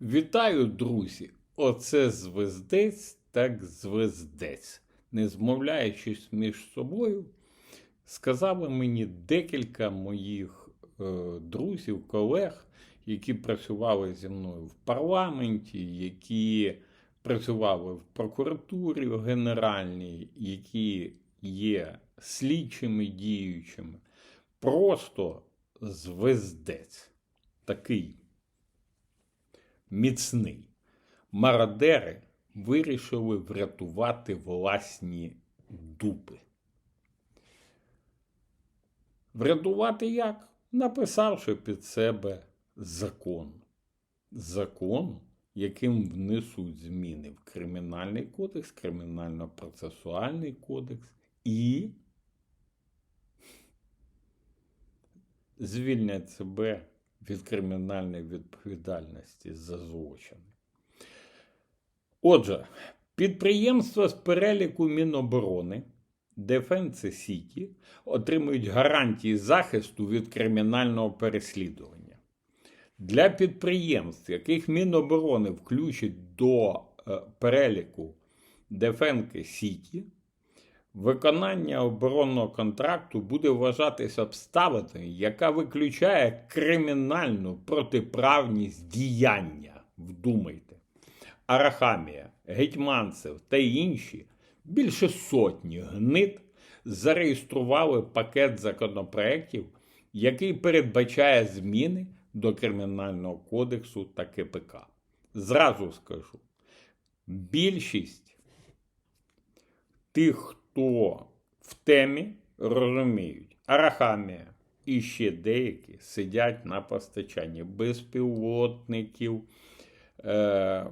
Вітаю, друзі! Оце звездець, так звездець. Не змовляючись між собою, сказали мені декілька моїх е, друзів, колег, які працювали зі мною в парламенті, які працювали в прокуратурі генеральній, які є слідчими діючими. Просто звездець. Такий міцний. Мародери вирішили врятувати власні дупи. Врятувати як? Написавши під себе закон. Закон, яким внесуть зміни в Кримінальний кодекс, Кримінально-процесуальний кодекс і звільнять себе від кримінальної відповідальності за злочини. Отже, підприємства з переліку Міноборони Defense City отримують гарантії захисту від кримінального переслідування. Для підприємств, яких Міноборони включить до е, переліку Defense City, Виконання оборонного контракту буде вважатися обставиною, яка виключає кримінальну протиправність діяння. Вдумайте. Арахамія, Гетьманцев та інші більше сотні гнид зареєстрували пакет законопроєктів, який передбачає зміни до Кримінального кодексу та КПК. Зразу скажу: більшість тих, хто в темі розуміють, арахамія і ще деякі сидять на постачанні безпілотників, е,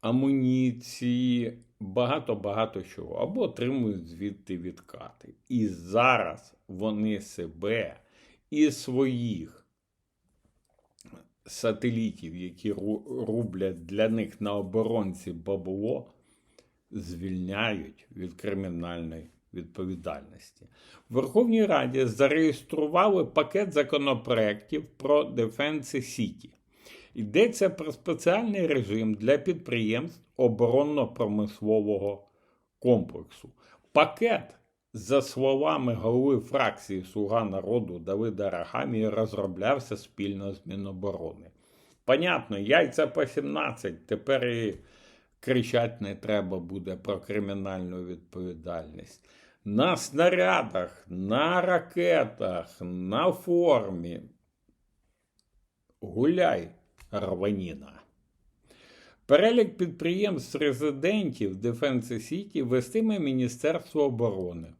амуніції, багато-багато чого, або отримують звідти відкати. І зараз вони себе і своїх сателітів, які ру- рублять для них на оборонці бабло, звільняють від кримінальної відповідальності. В Верховній Раді зареєстрували пакет законопроєктів про Defense City. Йдеться про спеціальний режим для підприємств оборонно-промислового комплексу. Пакет, за словами голови фракції Слуга народу Давида Рахамії, розроблявся спільно з Міноборони. Понятно, яйця по 17, тепер і кричать не треба буде про кримінальну відповідальність. На снарядах, на ракетах, на формі. Гуляй, рваніна. Перелік підприємств резидентів Defense City вестиме Міністерство оборони.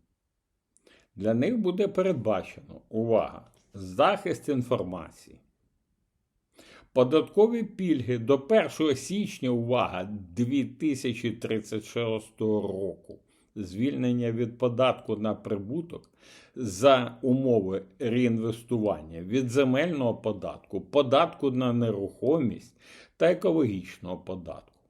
Для них буде передбачено увага, захист інформації. Податкові пільги до 1 січня, увага, 2036 року. Звільнення від податку на прибуток за умови реінвестування від земельного податку, податку на нерухомість та екологічного податку.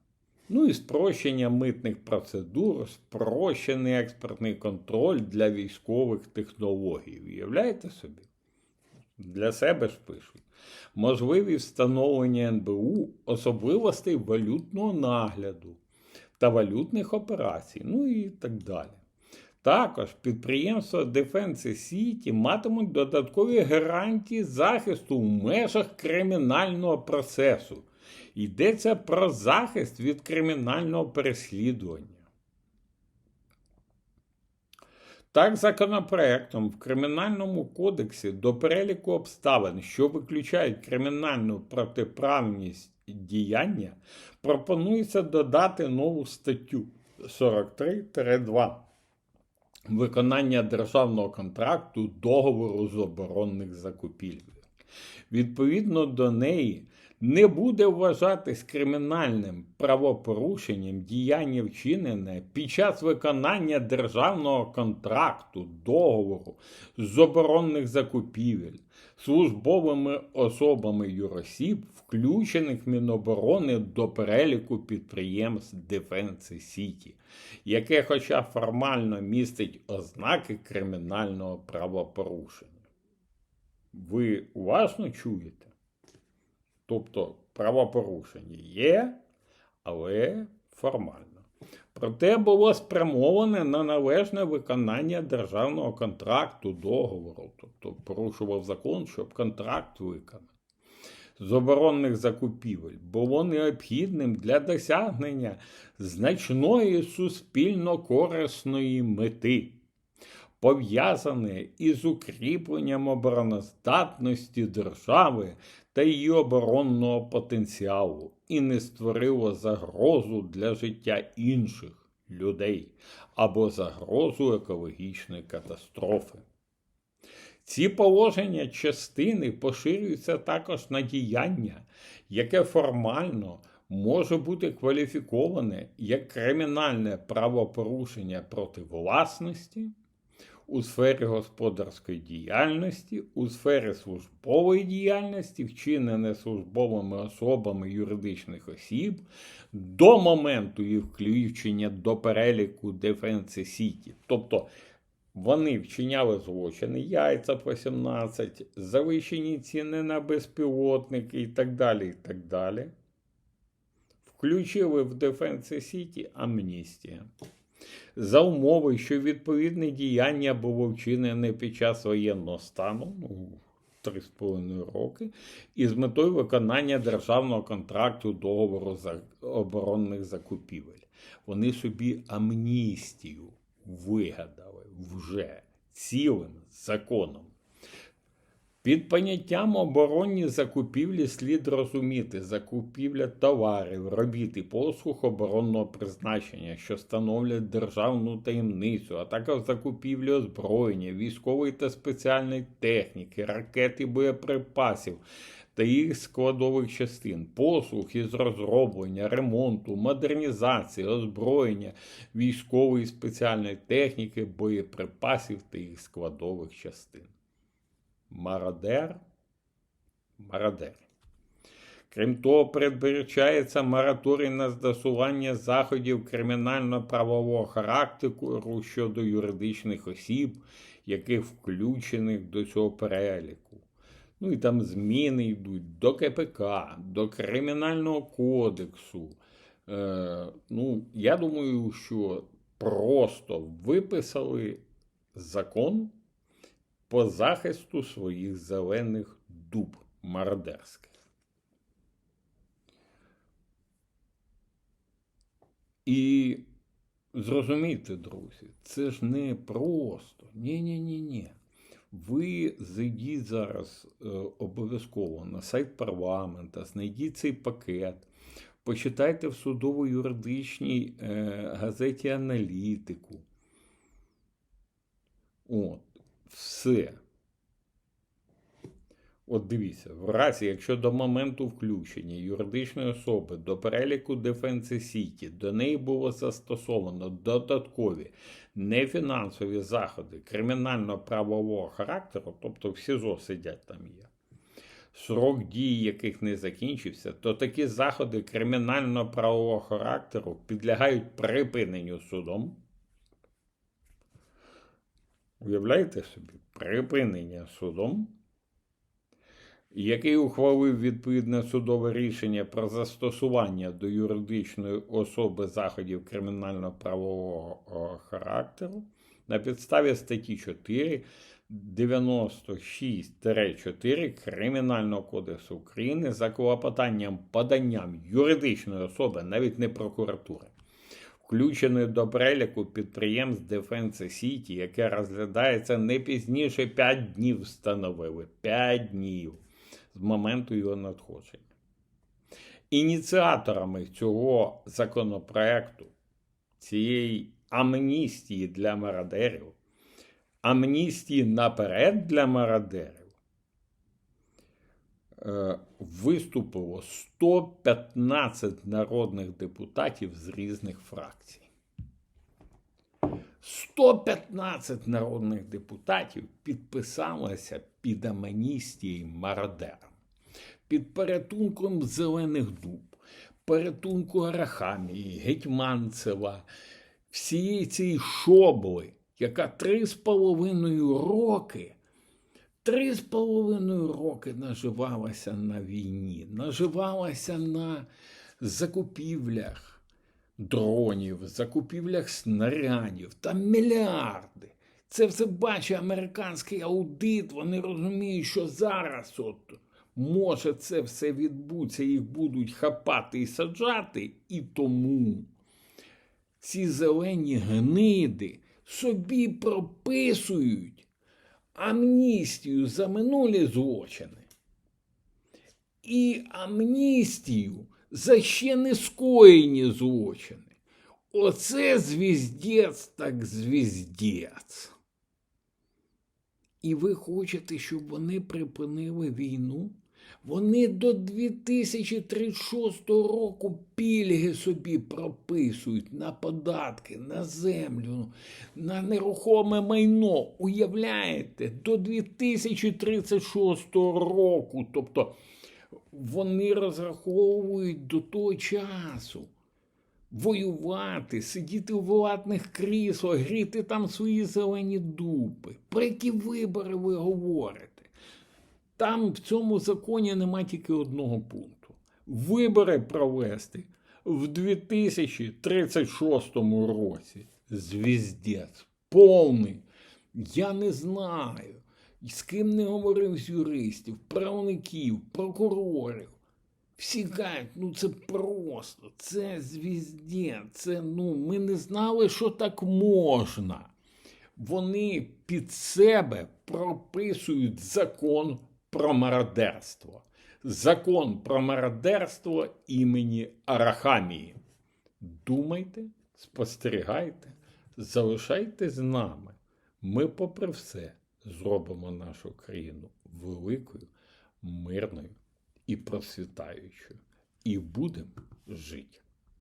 Ну і спрощення митних процедур, спрощений експортний контроль для військових технологій. Уявляєте собі? Для себе ж пишуть. Можливі встановлення НБУ особливостей валютного нагляду та валютних операцій, ну і так далі. Також підприємства Defense City матимуть додаткові гарантії захисту в межах кримінального процесу. Йдеться про захист від кримінального переслідування. Так, законопроектом в Кримінальному кодексі до переліку обставин, що виключають кримінальну протиправність діяння, пропонується додати нову статтю 43-2 виконання державного контракту договору з оборонних закупівель. Відповідно до неї не буде вважатись кримінальним правопорушенням діяння вчинене під час виконання державного контракту, договору з оборонних закупівель службовими особами юросіб, включених Міноборони до переліку підприємств Defense City, яке, хоча формально містить ознаки кримінального правопорушення. Ви уважно чуєте? Тобто правопорушення є, але формально. Проте було спрямоване на належне виконання державного контракту договору, тобто порушував закон, щоб контракт виконати. З оборонних закупівель було необхідним для досягнення значної суспільно корисної мети, пов'язане із укріпленням обороноздатності держави та її оборонного потенціалу і не створило загрозу для життя інших людей або загрозу екологічної катастрофи. Ці положення частини поширюються також на діяння, яке формально може бути кваліфіковане як кримінальне правопорушення проти власності у сфері господарської діяльності, у сфері службової діяльності, вчинене службовими особами юридичних осіб до моменту їх включення до переліку City. Тобто вони вчиняли злочини, яйця по 17, завищені ціни на безпілотники і так далі. і так далі. Включили в Defense City амністія за умови, що відповідне діяння було вчинене під час воєнного стану, ну, 3,5 роки, і з метою виконання державного контракту договору за оборонних закупівель. Вони собі амністію вигадали вже цілим законом. Під поняттям оборонні закупівлі слід розуміти закупівля товарів, робіт і послуг оборонного призначення, що становлять державну таємницю, а також закупівлі озброєння, військової та спеціальної техніки, ракет і боєприпасів та їх складових частин, послуг із розроблення, ремонту, модернізації, озброєння, військової спеціальної техніки, боєприпасів та їх складових частин мародер, мародер. Крім того, передбачається мораторій на застосування заходів кримінально-правового характеру щодо юридичних осіб, яких включених до цього переліку. Ну і там зміни йдуть до КПК, до Кримінального кодексу. Е, Ну, я думаю, що просто виписали закон по захисту своїх зелених дуб мародерських. І зрозумійте, друзі, це ж не просто. Ні-ні-ні. ні Ви зайдіть зараз е, обов'язково на сайт парламента, знайдіть цей пакет, почитайте в судово-юридичній е, газеті аналітику. От все. От дивіться, в разі, якщо до моменту включення юридичної особи до переліку City до неї було застосовано додаткові нефінансові заходи кримінально-правового характеру, тобто в СІЗО сидять там є, срок дії яких не закінчився, то такі заходи кримінально-правового характеру підлягають припиненню судом. Уявляєте собі, припинення судом, який ухвалив відповідне судове рішення про застосування до юридичної особи заходів кримінально-правового характеру на підставі статті 4 96-4 Кримінального кодексу України за клопотанням поданням юридичної особи, навіть не прокуратури включеної до переліку підприємств Defense City, яке розглядається не пізніше 5 днів встановили 5 днів з моменту його надходження. Ініціаторами цього законопроекту, цієї амністії для мародерів, амністії наперед для мародерів. Виступило 115 народних депутатів з різних фракцій. 115 народних депутатів підписалося під аманістією мародером, під порятунком Зелених Дуб, порятунку Арахамії, Гетьманцева, всієї цієї шобли, яка три з половиною роки Три з половиною роки наживалася на війні, наживалася на закупівлях дронів, закупівлях снарядів, там мільярди. Це все бачить американський аудит. Вони розуміють, що зараз от може це все відбутися, їх будуть хапати і саджати, і тому ці зелені гниди собі прописують амністію за минулі злочини і амністію за ще не скоєні злочини. Оце звіздець так звіздець. І ви хочете, щоб вони припинили війну? Вони до 2036 року пільги собі прописують на податки, на землю, на нерухоме майно. Уявляєте, до 2036 року. Тобто вони розраховують до того часу воювати, сидіти у владних кріслах, гріти там свої зелені дупи. Про які вибори ви говорите? Там в цьому законі нема тільки одного пункту: вибори провести в 2036 році. Звіздець, повний. Я не знаю, з ким не говорив з юристів, правників, прокурорів. Всі кажуть, ну це просто, це звізде, це ну, ми не знали, що так можна. Вони під себе прописують закон про мародерство. Закон про мародерство імені Арахамії. Думайте, спостерігайте, залишайте з нами. Ми, попри все, зробимо нашу країну великою, мирною і процвітаючою. І будемо жити.